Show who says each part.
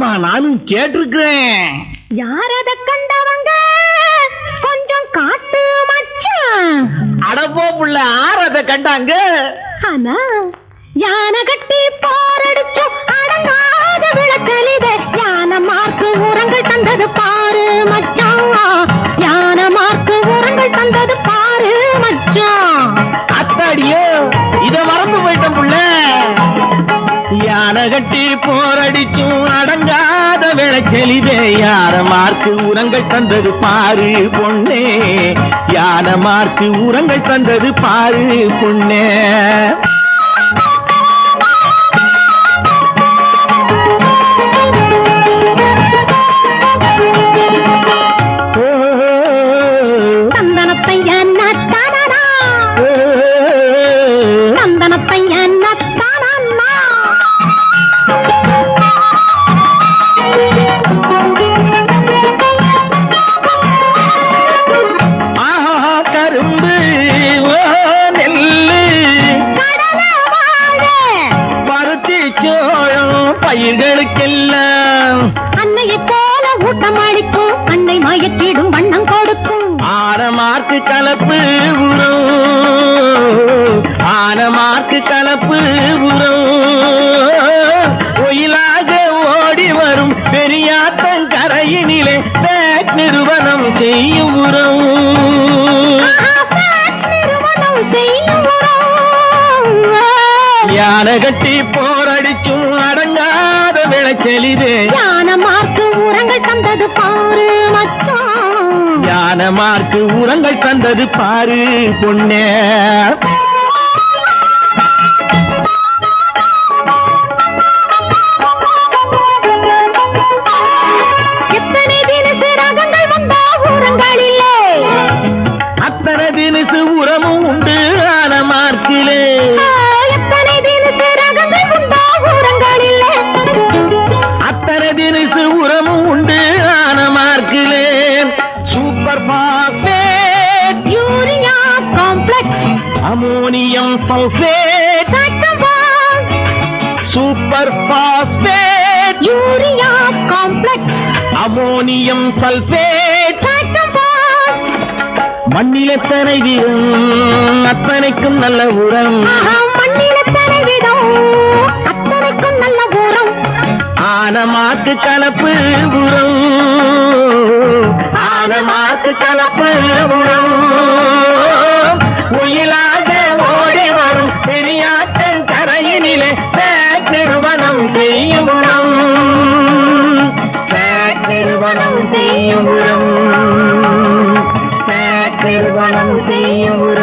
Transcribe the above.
Speaker 1: கேட்டிருக்கிறேன்.
Speaker 2: யார் அத கண்டவங்க? கொஞ்சம் காட்டு மச்சான்.
Speaker 1: அடப்போ புள்ள ஆர் அதை கண்டாங்க.
Speaker 2: ஆனா யானை கட்டி போரடிச்சு
Speaker 1: அணகட்டி போரடிச்சும் அடங்காத விளைச்சலிதே யார மார்க்கு உரங்கள் தந்தது பாரு பொண்ணே. யான மார்க்கு உரங்கள் தந்தது பாரு பொண்ணே.
Speaker 2: அளிக்கும் அன்னை மயற்றிடும் வண்ணம் கொடுக்கும்.
Speaker 1: ஆனமார்க்கு கலப்பு உரம். ஆனமார்க்கு கலப்பு உரம். ஒயிலாக ஓடி வரும் பெரியாத்தன் கரையினிலே பேக் நிறுவனம் செய்யும் உரம். யானை கட்டி போரடிச்சும் அடங்காத விளைச்செலிதே
Speaker 2: யானை மார்க்கு உரங்கள் தந்தது பாரு மச்சான்
Speaker 1: யானை மார்க்கு உரங்கள் தந்தது பாரு பொண்ணே அத்தனை தினசு உரமும் உண்டு ஆன மார்க்கிலே sulphate super phosphate
Speaker 2: urea complex
Speaker 1: ammonium sulphate மண்ணில் எத்தனை வீரம் அத்தனைக்கும் நல்ல உரம்.
Speaker 2: மண்ணில் எத்தனை விதம் அத்தனைக்கும் நல்ல உரம்.
Speaker 1: ஆனமாக்கு கலப்பு உரம். ஆனமாக்கு கலப்பு உரம். செய்யும் உரம். நிறுவனம் செய்யும் உரம் நிறுவனம் செய்யும் உரம்